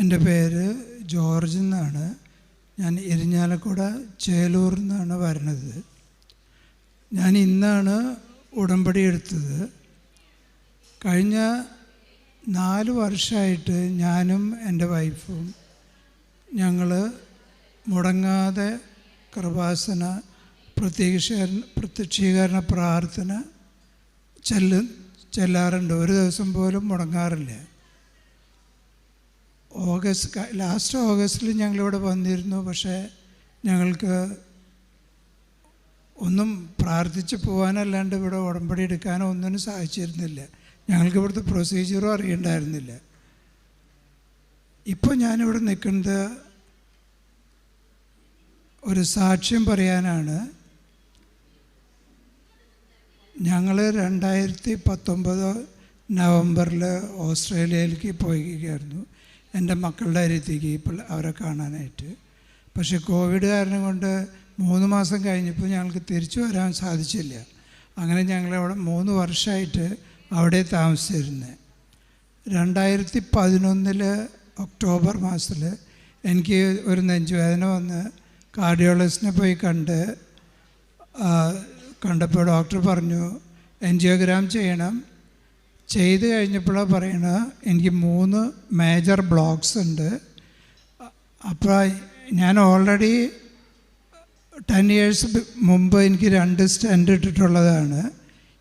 എന്റെ പേര് ജോർജ് എന്നാണ്. ഞാൻ ഇരിഞ്ഞാലക്കുട ചേലൂർ എന്നാണ് വരണത് ഞാൻ ഇന്നാണ് ഉടമ്പടി എടുത്തത്. കഴിഞ്ഞ നാല് വർഷമായിട്ട് ഞാനും എന്റെ വൈഫും ഞങ്ങൾ മുടങ്ങാതെ കൃപാസന പ്രത്യക്ഷ പ്രത്യക്ഷീകരണ പ്രാർത്ഥന ചെല്ലു ചെല്ലാറുണ്ട്. ഒരു ദിവസം പോലും മുടങ്ങാറില്ല. ഓഗസ്റ്റ് ലാസ്റ്റ് ഓഗസ്റ്റിൽ ഞങ്ങളിവിടെ വന്നിരുന്നു. പക്ഷേ ഞങ്ങൾക്ക് ഒന്നും പ്രാർത്ഥിച്ച് പോകാനല്ലാണ്ട് ഇവിടെ ഉടമ്പടി എടുക്കാനോ ഒന്നിനും സാധിച്ചിരുന്നില്ല. ഞങ്ങൾക്ക് ഇവിടുത്തെ പ്രൊസീജിയറും അറിയണ്ടായിരുന്നില്ല. ഇപ്പോൾ ഞാനിവിടെ നിൽക്കുന്നത് ഒരു സാക്ഷ്യം പറയാനാണ്. ഞങ്ങൾ രണ്ടായിരത്തി പത്തൊമ്പത് നവംബറിൽ ഓസ്ട്രേലിയയിലേക്ക് പോയിരിക്കുകയായിരുന്നു. എന്റെ മക്കളുടെ അരുത്തേക്ക് ഇപ്പോൾ അവരെ കാണാനായിട്ട്. പക്ഷേ കോവിഡ് കാരണം കൊണ്ട് മൂന്ന് മാസം കഴിഞ്ഞപ്പോൾ ഞങ്ങൾക്ക് തിരിച്ചു വരാൻ സാധിച്ചില്ല. അങ്ങനെ ഞങ്ങളവിടെ മൂന്ന് വർഷമായിട്ട് അവിടെ താമസിച്ചിരുന്നത് രണ്ടായിരത്തി പതിനൊന്നിൽ ഒക്ടോബർ മാസത്തിൽ എനിക്ക് ഒരു നെഞ്ചുവേദന വന്ന് കാർഡിയോളജിസ്റ്റിനെ പോയി കണ്ട് കണ്ടപ്പോൾ ഡോക്ടർ പറഞ്ഞു എൻജിയോഗ്രാം ചെയ്യണം ചെയ്ത് കഴിഞ്ഞപ്പോഴാണ് പറയണത് എനിക്ക് മൂന്ന് മേജർ ബ്ലോക്സ് ഉണ്ട്. അപ്പോൾ ഞാൻ ഓൾറെഡി ടെൻ ഇയേഴ്സ് മുമ്പ് എനിക്ക് രണ്ട് സ്റ്റെൻഡ് ഇട്ടിട്ടുള്ളതാണ്.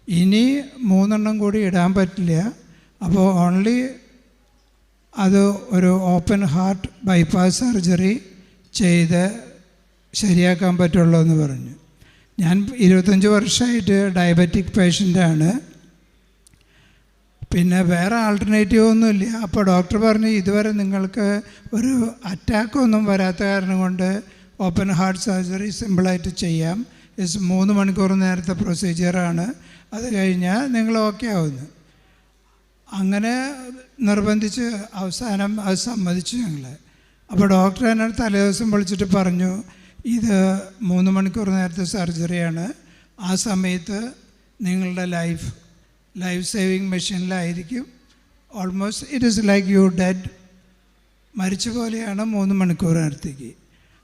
ഇനി മൂന്നെണ്ണം കൂടി ഇടാൻ പറ്റില്ല. അപ്പോൾ ഓൺലി അത് ഒരു ഓപ്പൺ ഹാർട്ട് ബൈപ്പാസ് സർജറി ചെയ്ത് ശരിയാക്കാൻ പറ്റുള്ളൂ എന്ന് പറഞ്ഞു. ഞാൻ ഇരുപത്തഞ്ച് വർഷമായിട്ട് ഡയബറ്റിക് പേഷ്യന്റാണ് പിന്നെ വേറെ ആൾട്ടർനേറ്റീവ് ഒന്നുമില്ല. അപ്പോൾ ഡോക്ടർ പറഞ്ഞു ഇതുവരെ നിങ്ങൾക്ക് ഒരു അറ്റാക്കൊന്നും വരാത്ത കാരണം കൊണ്ട് ഓപ്പൺ ഹാർട്ട് സർജറി സിമ്പിളായിട്ട് ചെയ്യാം. ഇസ് മൂന്ന് മണിക്കൂർ നേരത്തെ പ്രൊസീജിയറാണ് അത് കഴിഞ്ഞാൽ നിങ്ങൾ ഓക്കെ ആവുന്നു. അങ്ങനെ നിർബന്ധിച്ച് അവസാനം അത് സമ്മതിച്ചു ഞങ്ങൾ അപ്പോൾ ഡോക്ടർ എന്നോട് തലേദിവസം വിളിച്ചിട്ട് പറഞ്ഞു ഇത് മൂന്ന് മണിക്കൂർ നേരത്തെ സർജറിയാണ് ആ സമയത്ത് നിങ്ങളുടെ life life saving മെഷീനിലായിരിക്കും almost it is like you dead മരിച്ച പോലെയാണ് മൂന്ന് മണിക്കൂറിനടുത്തേക്ക്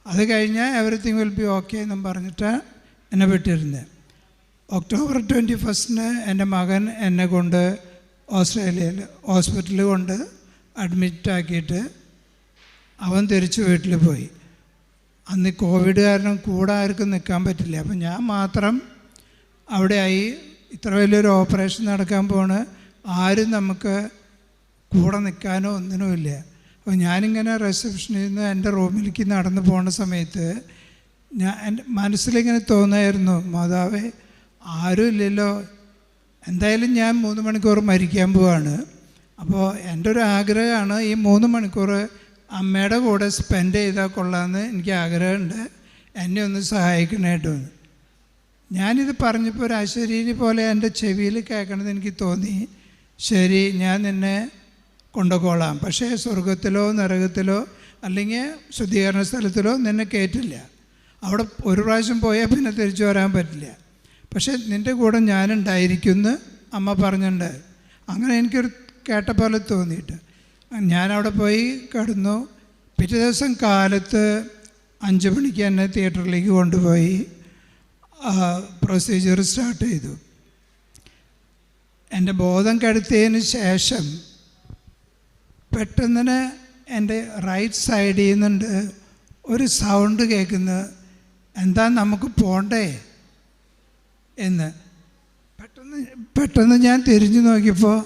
അത് കഴിഞ്ഞാൽ എവറിത്തിങ് വിൽ ബി ഓക്കെ എന്നും പറഞ്ഞിട്ട് എന്നെ വിട്ടിരുന്നത് ഒക്ടോബർ ട്വന്റി ഫസ്റ്റിന് എന്റെ മകൻ എന്നെ കൊണ്ട് ഓസ്ട്രേലിയയിൽ ഹോസ്പിറ്റലിൽ കൊണ്ട് അഡ്മിറ്റ് ആക്കിയിട്ട് അവൻ തിരിച്ച് വീട്ടിൽ പോയി. അന്ന് കോവിഡ് കാരണം കൂടെ ആർക്കും നിൽക്കാൻ പറ്റില്ല. അപ്പം ഞാൻ മാത്രം അവിടെയായി ഇത്ര വലിയൊരു ഓപ്പറേഷൻ നടക്കാൻ പോണ്. ആരും നമുക്ക് കൂടെ നിൽക്കാനോ ഒന്നിനുമില്ല. അപ്പോൾ ഞാനിങ്ങനെ റിസപ്ഷനിൽ നിന്ന് എന്റെ റൂമിലേക്ക് നടന്നു പോകുന്ന സമയത്ത് ഞാൻ എന്റെ മനസ്സിലിങ്ങനെ തോന്നായിരുന്നു മാതാവേ ആരും ഇല്ലല്ലോ. എന്തായാലും ഞാൻ മൂന്ന് മണിക്കൂർ മരിക്കാൻ പോവാണ്. അപ്പോൾ എന്റെ ഒരു ആഗ്രഹമാണ് ഈ മൂന്ന് മണിക്കൂർ അമ്മയുടെ കൂടെ സ്പെൻഡ് ചെയ്താൽ കൊള്ളാമെന്ന് എനിക്ക് ആഗ്രഹമുണ്ട്. എന്നെ ഒന്ന് സഹായിക്കണേട്ടോ. ഞാനിത് പറഞ്ഞപ്പോൾ ഒരു അശരീരി പോലെ എന്റെ ചെവിയിൽ കേൾക്കണത് എനിക്ക് തോന്നി. ശരി ഞാൻ നിന്നെ കൊണ്ടുപോകോളാം പക്ഷേ സ്വർഗത്തിലോ നരകത്തിലോ അല്ലെങ്കിൽ ശുദ്ധീകരണ സ്ഥലത്തിലോ നിന്നെ കയറ്റില്ല അവിടെ ഒരു പ്രാവശ്യം പോയാൽ പിന്നെ തിരിച്ചു വരാൻ പറ്റില്ല. പക്ഷേ നിന്റെ കൂടെ ഞാനുണ്ടായിരിക്കുമെന്ന് അമ്മ പറഞ്ഞിട്ടുണ്ട്. അങ്ങനെ എനിക്കൊരു കേട്ട പോലെ തോന്നിയിട്ട്. ഞാനവിടെ പോയി കിടന്നു. പിറ്റേ ദിവസം കാലത്ത് അഞ്ച് മണിക്ക് എന്നെ തിയേറ്ററിലേക്ക് കൊണ്ടുപോയി. പ്രൊസീജിയർ സ്റ്റാർട്ട് ചെയ്തു. എന്റെ ബോധം കെടുത്തിയതിന് ശേഷം പെട്ടെന്ന് എന്റെ റൈറ്റ് സൈഡിൽ നിന്നുണ്ട് ഒരു സൗണ്ട് കേൾക്കുന്ന. എന്താ നമുക്ക് പോണ്ടേ? എന്ന്. പെട്ടെന്ന് പെട്ടെന്ന് ഞാൻ തിരിഞ്ഞു നോക്കിയപ്പോൾ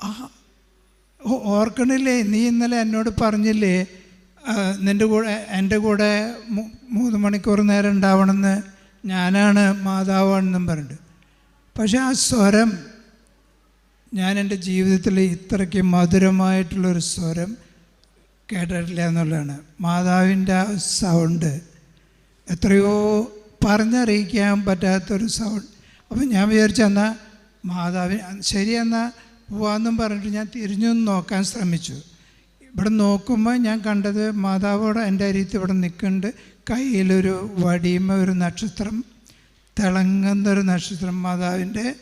ആ ഓർക്കണില്ലേ? നീ ഇന്നലെ എന്നോട് പറഞ്ഞില്ലേ ആ, നിന്റെ കൂടെ എന്റെ കൂടെ മൂന്ന് മണിക്കൂർ നേരം ഉണ്ടാവണമെന്ന്? ഞാനാണ് മാതാവാണെന്നും പറഞ്ഞിട്ട്. പക്ഷെ ആ സ്വരം ഞാൻ എന്റെ ജീവിതത്തിൽ ഇത്രയ്ക്ക് മധുരമായിട്ടുള്ളൊരു സ്വരം കേട്ടിട്ടില്ല എന്നുള്ളതാണ്. മാതാവിന്റെ ആ സൗണ്ട് എത്രയോ പറഞ്ഞറിയിക്കാൻ പറ്റാത്തൊരു സൗണ്ട്. അപ്പം ഞാൻ വിചാരിച്ചു മാതാവിന് ശരി എന്നാൽ പോവാന്നും പറഞ്ഞിട്ട് ഞാൻ തിരിഞ്ഞു നോക്കാൻ ശ്രമിച്ചു. ഇവിടെ നോക്കുമ്പോൾ ഞാൻ കണ്ടത് മാതാവോട് എന്റെ അരിയത്ത് ഇവിടെ നിൽക്കുന്നുണ്ട്. കയ്യിലൊരു വടിയുമ ഒരു നക്ഷത്രം തിളങ്ങുന്നൊരു നക്ഷത്രം മാതാവിന്റെ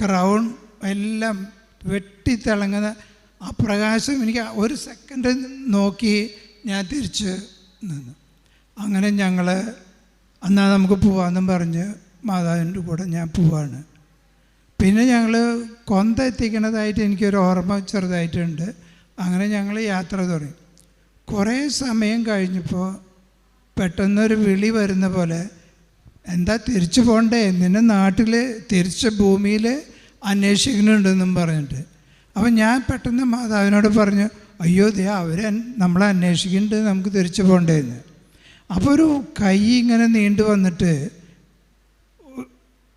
ക്രൗൺ എല്ലാം വെട്ടി തിളങ്ങുന്ന ആ പ്രകാശം എനിക്ക് ഒരു സെക്കൻഡ് നോക്കി ഞാൻ തിരിച്ച് നിന്നു. അങ്ങനെ ഞങ്ങൾ എന്നാൽ നമുക്ക് പോവാമെന്നും പറഞ്ഞ് മാതാവിന്റെ കൂടെ ഞാൻ പോവാണ്. പിന്നെ ഞങ്ങൾ കൊന്ത എത്തിക്കണതായിട്ട് എനിക്കൊരു ഓർമ്മ ചെറുതായിട്ടുണ്ട്. അങ്ങനെ ഞങ്ങൾ യാത്ര തുടങ്ങി. കുറേ സമയം കഴിഞ്ഞപ്പോൾ പെട്ടെന്നൊരു വിളി വരുന്ന പോലെ എന്താ തിരിച്ചു പോകണ്ടേ നിന്നെ നാട്ടിൽ തിരിച്ച ഭൂമിയിൽ അന്വേഷിക്കുന്നുണ്ടെന്നും പറഞ്ഞിട്ട്. അപ്പം ഞാൻ പെട്ടെന്ന് മാതാവിനോട് പറഞ്ഞു അയ്യോ ദേ അവർ നമ്മളെ അന്വേഷിക്കുന്നുണ്ട് നമുക്ക് തിരിച്ചു പോകണ്ടേന്ന് അപ്പോൾ ഒരു കൈ ഇങ്ങനെ നീണ്ടു വന്നിട്ട്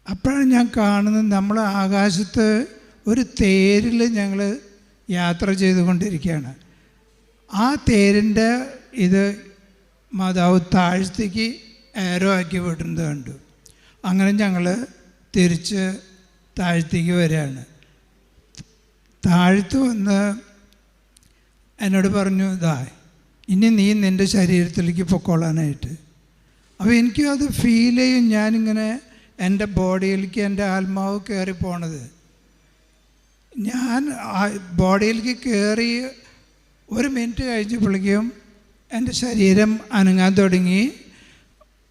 അപ്പോഴാണ് ഞാൻ കാണുന്നത് നമ്മൾ ആകാശത്ത് ഒരു തേരിൽ ഞങ്ങൾ യാത്ര ചെയ്തുകൊണ്ടിരിക്കുകയാണ്. ആ തേരിന്റെ ഇത് മാതാവ് താഴ്ത്തേക്ക് ഏരോ ആക്കി വിടുന്നത് കണ്ടു. അങ്ങനെ ഞങ്ങൾ തിരിച്ച് താഴ്ത്തേക്ക് വരികയാണ്. താഴ്ത്ത് വന്ന് എന്നോട് പറഞ്ഞു ഇതാ ഇനി നീ നിന്റെ ശരീരത്തിലേക്ക് പൊക്കോളാനായിട്ട്. അപ്പോൾ എനിക്ക് അത് ഫീൽ ചെയ്യും ഞാനിങ്ങനെ എന്റെ ബോഡിയിലേക്ക് എന്റെ ആത്മാവ് കയറി പോണത്. ഞാൻ ആ ബോഡിയിലേക്ക് കയറി ഒരു മിനിറ്റ് കഴിഞ്ഞപ്പോഴേക്കും എന്റെ ശരീരം അനങ്ങാൻ തുടങ്ങി.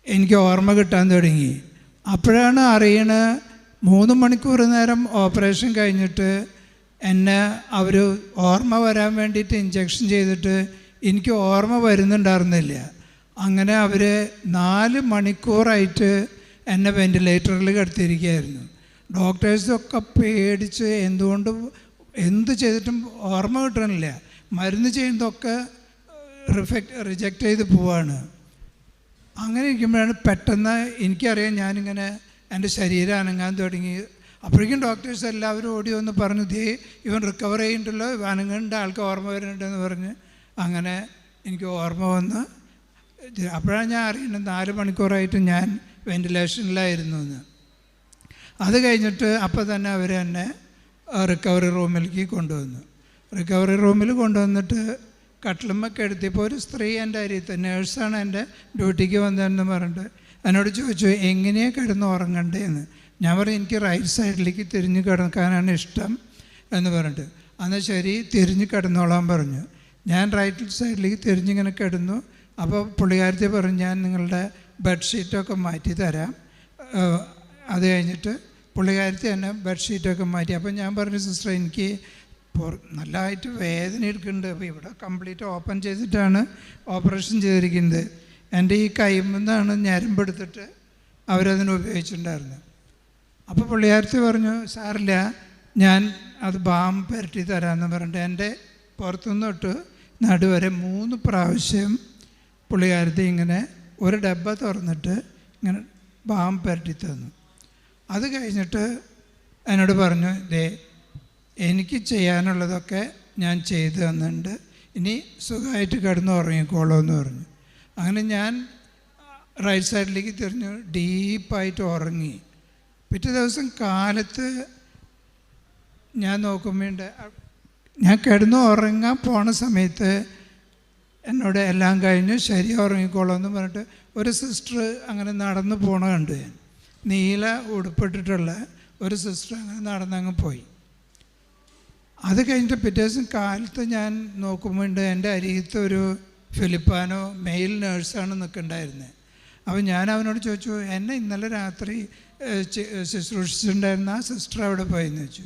എനിക്ക് ഓർമ്മ കിട്ടാൻ തുടങ്ങി. അപ്പോഴാണ് അറിയണ മൂന്ന് മണിക്കൂർ നേരം ഓപ്പറേഷൻ കഴിഞ്ഞിട്ട് എന്നെ അവർ ഓർമ്മ വരാൻ വേണ്ടിയിട്ട് ഇഞ്ചക്ഷൻ ചെയ്തിട്ട് എനിക്ക് ഓർമ്മ വരുന്നുണ്ടായിരുന്നില്ല. അങ്ങനെ അവർ നാല് മണിക്കൂറായിട്ട് എന്നെ വെന്റിലേറ്ററിൽ കിടത്തിയിരിക്കുകയായിരുന്നു. ഡോക്ടേഴ്സൊക്കെ പേടിച്ച് എന്തുകൊണ്ട് എന്ത് ചെയ്തിട്ടും ഓർമ്മ കിട്ടണില്ല. മരുന്ന് ചെയ്യുന്നതൊക്കെ റിഫക്റ്റ് റിജക്റ്റ് ചെയ്ത് പോവാണ്. അങ്ങനെ ഇരിക്കുമ്പോഴാണ് പെട്ടെന്ന് എനിക്കറിയാം ഞാനിങ്ങനെ എന്റെ ശരീരം അനങ്ങാൻ തുടങ്ങി. അപ്പോഴേക്കും ഡോക്ടേഴ്സ് എല്ലാവരും ഓടി വന്ന് പറഞ്ഞു ദേ ഇവൻ റിക്കവർ ചെയ്യുന്നുണ്ടല്ലോ അനങ്ങേണ്ട ആൾക്ക് ഓർമ്മ വരുന്നുണ്ടെന്ന് പറഞ്ഞ്. അങ്ങനെ എനിക്ക് ഓർമ്മ വന്ന് അപ്പോഴാണ് ഞാൻ അറിയുന്നത് നാല് മണിക്കൂറായിട്ട് ഞാൻ വെന്റിലേഷനിലായിരുന്നു എന്ന് അത് കഴിഞ്ഞിട്ട് അപ്പോൾ തന്നെ അവർ എന്നെ റിക്കവറി റൂമിലേക്ക് കൊണ്ടുവന്നു. റിക്കവറി റൂമിൽ കൊണ്ടുവന്നിട്ട് കട്ടിലുമ്മൊക്കെ എടുത്തിപ്പോൾ ഒരു സ്ത്രീ എന്റെ അരിയത്ത് നേഴ്സാണ് എന്റെ ഡ്യൂട്ടിക്ക് വന്നതെന്ന് പറഞ്ഞിട്ട് എന്നോട് ചോദിച്ചു എങ്ങനെയാണ് കിടന്ന് ഉറങ്ങണ്ടേന്ന്? ഞാൻ പറഞ്ഞു എനിക്ക് റൈറ്റ് സൈഡിലേക്ക് തിരിഞ്ഞ് കിടക്കാനാണ് ഇഷ്ടം എന്ന് പറഞ്ഞിട്ട്. എന്നാൽ ശരി തിരിഞ്ഞ് കിടന്നോളാൻ പറഞ്ഞു. ഞാൻ റൈറ്റ് സൈഡിലേക്ക് തിരിഞ്ഞിങ്ങനെ കിടന്നു. അപ്പോൾ പുള്ളിക്കാരത്തെ പറഞ്ഞു ഞാൻ നിങ്ങളുടെ ബെഡ്ഷീറ്റൊക്കെ മാറ്റി തരാം. അത് കഴിഞ്ഞിട്ട് പുള്ളിക്കാരത്തി തന്നെ ബെഡ്ഷീറ്റൊക്കെ മാറ്റി. അപ്പം ഞാൻ പറഞ്ഞു സിസ്റ്റർ എനിക്ക് നല്ലതായിട്ട് വേദന എടുക്കുന്നുണ്ട്. അപ്പോൾ ഇവിടെ കംപ്ലീറ്റ് ഓപ്പൺ ചെയ്തിട്ടാണ് ഓപ്പറേഷൻ ചെയ്തിരിക്കുന്നത്. എന്റെ ഈ കൈമെന്നാണ് ഞരമ്പെടുത്തിട്ട് അവരതിന് ഉപയോഗിച്ചിട്ടുണ്ടായിരുന്നത്. അപ്പോൾ പുള്ളിയാരത്തി പറഞ്ഞു സാറില്ല ഞാൻ അത് ബാം പുരട്ടി തരാമെന്ന് പറഞ്ഞിട്ട് എന്റെ പുറത്തുനിന്ന് തൊട്ട് നടുവരെ മൂന്ന് പ്രാവശ്യം പുള്ളിക്കാരത്തി ഇങ്ങനെ ഒരു ഡബ്ബ തുറന്നിട്ട് ഇങ്ങനെ ബാം പുരട്ടി തന്നു. അത് കഴിഞ്ഞിട്ട് എന്നോട് പറഞ്ഞു ദേ എനിക്ക് ചെയ്യാനുള്ളതൊക്കെ ഞാൻ ചെയ്തു തന്നിട്ടുണ്ട്. ഇനി സുഖമായിട്ട് കിടന്നു ഉറങ്ങിക്കോളൂ എന്ന് പറഞ്ഞു. അങ്ങനെ ഞാൻ റൈറ്റ് സൈഡിലേക്ക് തിരിഞ്ഞു ഡീപ്പായിട്ട് ഉറങ്ങി. പിറ്റേ ദിവസം കാലത്ത് ഞാൻ നോക്കുമ്പോണ്ട് ഞാൻ കിടന്നു ഉറങ്ങാൻ പോണ സമയത്ത് എന്നോട് എല്ലാം കഴിഞ്ഞു ശരി ഉറങ്ങിക്കോളൂ എന്ന് പറഞ്ഞിട്ട് ഒരു സിസ്റ്റർ അങ്ങനെ നടന്നു പോണ കണ്ടു ഞാൻ. നീല ഉടുപ്പിട്ടിട്ടുള്ള ഒരു സിസ്റ്റർ അങ്ങനെ നടന്നങ്ങ് പോയി. അത് കഴിഞ്ഞിട്ട് പിറ്റേ ദിവസം കാലത്ത് ഞാൻ നോക്കുമ്പോണ്ട് എന്റെ അരികത്ത് ഒരു ഫിലിപ്പാനോ മെയിൽ നേഴ്സാണ് നിൽക്കുന്നുണ്ടായിരുന്നത് അപ്പോൾ ഞാൻ അവനോട് ചോദിച്ചു എന്നെ ഇന്നലെ രാത്രി ശുശ്രൂഷിച്ചിട്ടുണ്ടായിരുന്ന ആ സിസ്റ്റർ അവിടെ പോയെന്ന് വെച്ചു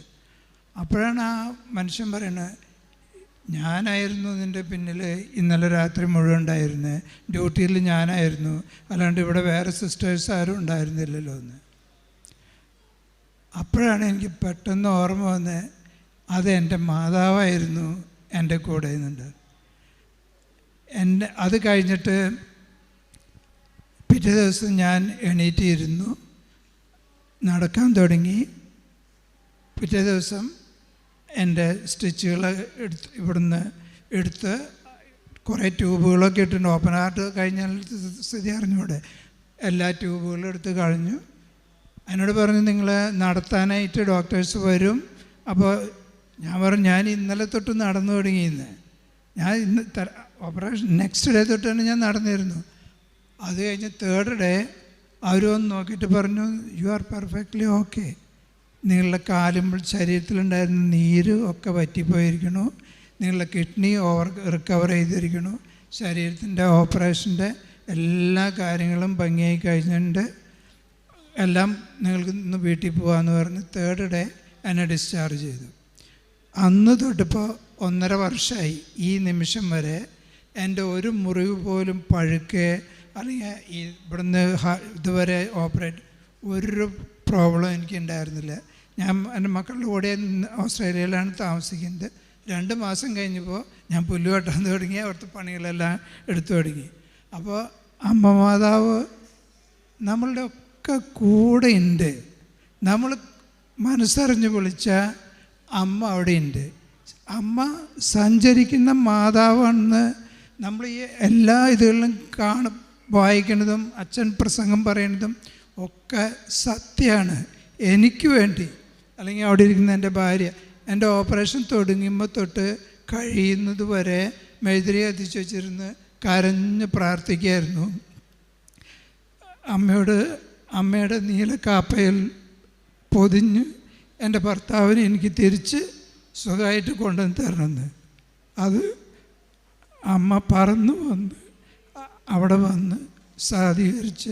അപ്പോഴാണ് ആ മനുഷ്യൻ പറയുന്നത് ഞാനായിരുന്നു നിന്റെ പിന്നിൽ ഇന്നലെ രാത്രി മുഴുവൻ ഉണ്ടായിരുന്നത് ഡ്യൂട്ടിയിൽ ഞാനായിരുന്നു. അല്ലാണ്ട് ഇവിടെ വേറെ സിസ്റ്റേഴ്സ് ആരും ഉണ്ടായിരുന്നില്ലല്ലോ എന്ന് അപ്പോഴാണ് എനിക്ക് പെട്ടെന്ന് ഓർമ്മ വന്നത് അത് എന്റെ മാതാവായിരുന്നു എന്റെ കൂടെ നിന്നുണ്ട്. എന്റെ അത് കഴിഞ്ഞിട്ട് പിറ്റേ ദിവസം ഞാൻ എണീറ്റിരുന്നു. നടക്കാൻ തുടങ്ങി. പിറ്റേ ദിവസം എന്റെ സ്റ്റിച്ചുകൾ എടുത്ത് ഇവിടുന്ന് എടുത്ത് കുറേ ട്യൂബുകളൊക്കെ ഇട്ടുണ്ട് ഓപ്പൺ ഹാർട്ട് കഴിഞ്ഞാൽ സ്ഥിതി അറിഞ്ഞൂടെ? എല്ലാ ട്യൂബുകളും എടുത്ത് കളഞ്ഞു. എന്നോട് പറഞ്ഞു നിങ്ങൾ നടത്താനായിട്ട് ഡോക്ടേഴ്സ് വരും. അപ്പോൾ ഞാൻ പറഞ്ഞു ഞാൻ ഇന്നലെ തൊട്ട് നടന്നു തുടങ്ങിയിരുന്നു ഞാൻ ഇന്ന് ഓപ്പറേഷൻ നെക്സ്റ്റ് ഡേ തൊട്ട് തന്നെ ഞാൻ നടന്നിരുന്നു. അത് കഴിഞ്ഞ് തേർഡ് ഡേ അവർ വന്ന് നോക്കിയിട്ട് പറഞ്ഞു യു ആർ പെർഫെക്റ്റ്ലി ഓക്കെ നിങ്ങളുടെ കാലും ശരീരത്തിലുണ്ടായിരുന്ന നീര് ഒക്കെ വറ്റിപ്പോയിരിക്കണു നിങ്ങളുടെ കിഡ്നി ഓവർ റിക്കവർ ചെയ്തിരിക്കണു ശരീരത്തിന്റെ ഓപ്പറേഷന്റെ എല്ലാ കാര്യങ്ങളും ഭംഗിയായി കഴിഞ്ഞിട്ടുണ്ട്. എല്ലാം നിങ്ങൾക്ക് ഇന്ന് വീട്ടിൽ പോകാമെന്ന് പറഞ്ഞ് തേർഡ് ഡേ എന്നെ ഡിസ്ചാർജ് ചെയ്തു. അന്ന് തൊട്ടിപ്പോൾ ഒന്നര വർഷമായി ഈ നിമിഷം വരെ എന്റെ ഒരു മുറിവ് പോലും പഴുക്ക് അല്ലെങ്കിൽ ഇവിടുന്ന് ഇതുവരെ ഓപ്പറേറ്റ് ഒരു പ്രോബ്ലം എനിക്ക് ഉണ്ടായിരുന്നില്ല ഞാൻ എന്റെ മക്കളുടെ കൂടെ ഓസ്ട്രേലിയയിലാണ് താമസിക്കുന്നത്. രണ്ട് മാസം കഴിഞ്ഞപ്പോൾ ഞാൻ പുല്ല് തുടങ്ങി അവിടുത്തെ പണികളെല്ലാം എടുത്തു തുടങ്ങി. അപ്പോൾ അമ്മ മാതാവ് നമ്മളുടെ ഒക്കെ കൂടെ ഉണ്ട് നമ്മൾ മനസ്സറിഞ്ഞ് വിളിച്ച അമ്മ അവിടെയുണ്ട്. അമ്മ സഞ്ചരിക്കുന്ന മാതാവാണെന്ന് നമ്മൾ ഈ എല്ലാ ഇതുകളിലും കാണും വായിക്കുന്നതും അച്ഛൻ പ്രസംഗം പറയുന്നതും ഒക്കെ സത്യമാണ്. എനിക്ക് വേണ്ടി അല്ലെങ്കിൽ അവിടെ ഇരിക്കുന്ന എന്റെ ഭാര്യ എന്റെ ഓപ്പറേഷൻ തുടങ്ങുമ്പോൾ തൊട്ട് കഴിയുന്നത് വരെ മെഴുതിരി എത്തിച്ചു വെച്ചിരുന്ന് കരഞ്ഞ് പ്രാർത്ഥിക്കുകയായിരുന്നു. അമ്മയോട് അമ്മയുടെ നീല കാപ്പയിൽ പൊതിഞ്ഞ് എന്റെ ഭർത്താവിനെ എനിക്ക് തിരിച്ച് സുഖമായിട്ട് കൊണ്ടുവന്ന് തരണമെന്ന്. അത് അമ്മ പറന്നു വന്ന് അവിടെ വന്ന് സാധീകരിച്ച്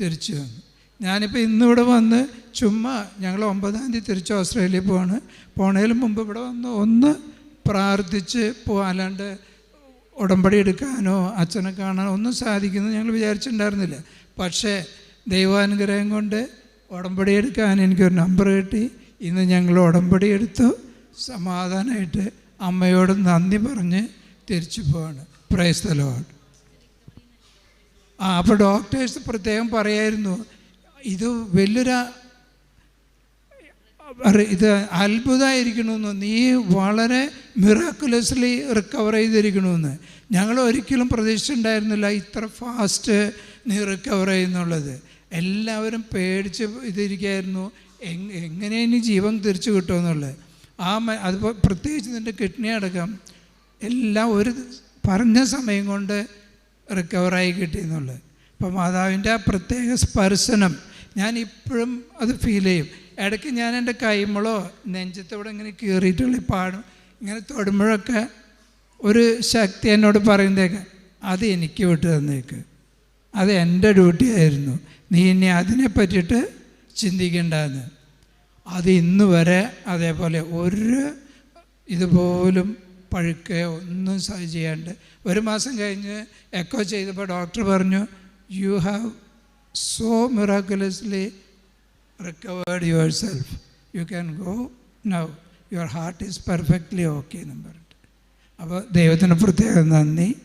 തിരിച്ചു വന്നു. ഞാനിപ്പോൾ ഇന്നിവിടെ വന്ന് ചുമ്മാ ഞങ്ങൾ ഒമ്പതാം തീയതി തിരിച്ച് ഓസ്ട്രേലിയ പോവാണ്. പോണേലും മുമ്പ് ഇവിടെ വന്ന് ഒന്ന് പ്രാർത്ഥിച്ച് പോവാൻ അല്ലാണ്ട് ഉടമ്പടി എടുക്കാനോ അച്ഛനെ കാണാനോ ഒന്നും സാധിക്കുന്നു ഞങ്ങൾ വിചാരിച്ചിട്ടുണ്ടായിരുന്നില്ല. പക്ഷേ ദൈവാനുഗ്രഹം കൊണ്ട് ഉടമ്പടി എടുക്കാൻ എനിക്കൊരു നമ്പർ കിട്ടി. ഇന്ന് ഞങ്ങൾ ഉടമ്പടി എടുത്ത് സമാധാനമായിട്ട് അമ്മയോട് നന്ദി പറഞ്ഞ് തിരിച്ചു പോവാണ്. ലോഡ് ആ അപ്പോൾ ഡോക്ടേഴ്സ് പ്രത്യേകം പറയായിരുന്നു ഇത് വലിയൊരു ഇത് അത്ഭുതമായിരിക്കണമെന്ന് നീ വളരെ മിറാക്കുലസ്ലി റിക്കവർ ചെയ്തിരിക്കണമെന്ന് ഞങ്ങൾ ഒരിക്കലും പ്രതീക്ഷിച്ചിട്ടുണ്ടായിരുന്നില്ല ഇത്ര ഫാസ്റ്റ് നീ റിക്കവർ ചെയ്യുന്നുള്ളത്. എല്ലാവരും പേടിച്ച് ഇതിരിക്കായിരുന്നു. എങ്ങനെ ജീവൻ തിരിച്ചു കിട്ടുമെന്നുള്ളത് ആ അതുപോലെ പ്രത്യേകിച്ച് നിന്റെ കിഡ്നി അടക്കം എല്ലാം ഒരു പറഞ്ഞ സമയം കൊണ്ട് റിക്കവറായി കിട്ടിയെന്നുള്ളത് അപ്പോൾ മാതാവിന്റെ ആ പ്രത്യേക സ്പർശനം ഞാൻ ഇപ്പോഴും അത് ഫീൽ ചെയ്യും. ഇടയ്ക്ക് ഞാൻ എന്റെ കൈമളോ നെഞ്ചത്തോടെ ഇങ്ങനെ കീറിയിട്ടുള്ള പാടും ഇങ്ങനെ തൊടുമ്പോഴൊക്കെ ഒരു ശക്തി എന്നോട് പറയുന്നേക്ക് അത് എനിക്ക് വിട്ടു തന്നേക്ക്. അത് എന്റെ ഡ്യൂട്ടി ആയിരുന്നു. നീ ഇനി അതിനെ പറ്റിയിട്ട് ചിന്തിക്കേണ്ടതെന്ന് അത് ഇന്ന് വരെ അതേപോലെ ഒരു ഇതുപോലും പഴുക്ക ഒന്നും ചെയ്യാണ്ട് ഒരു മാസം കഴിഞ്ഞ് എക്കോ ചെയ്തപ്പോൾ ഡോക്ടർ പറഞ്ഞു you have so miraculously recovered yourself you can go now your heart is perfectly okay എന്നും പറഞ്ഞിട്ട്. അപ്പോൾ ദൈവത്തിന് പ്രത്യേകം നന്ദി.